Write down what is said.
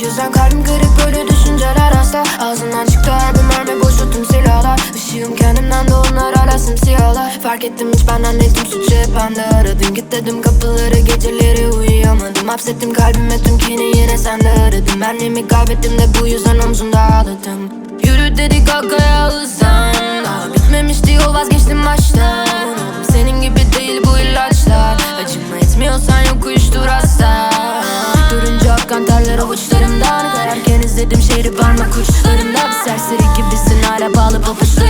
yüzden kalbim kırık böyle düşünceler hasta Ağzından çıktı her bir mermi boşu tüm silahlar. Işığım kendimden de onlar hala simsiyahlar Fark ettim hiç benden değildim suçu hep bende. Aradım Git dedim kapıları geceleri uyuyamadım. Hapsettim kalbime tüm kini yine sende aradım Benliğimi kaybettim de bu yüzden omzumda ağladım. Yürü dedik arkaya hızlan Daha bitmemişti yol vazgeçtim avuçlarımdan Kayarken izledim şehri parmak uçlarımda Bir serseri gibisin hala bağlı papuçlarınla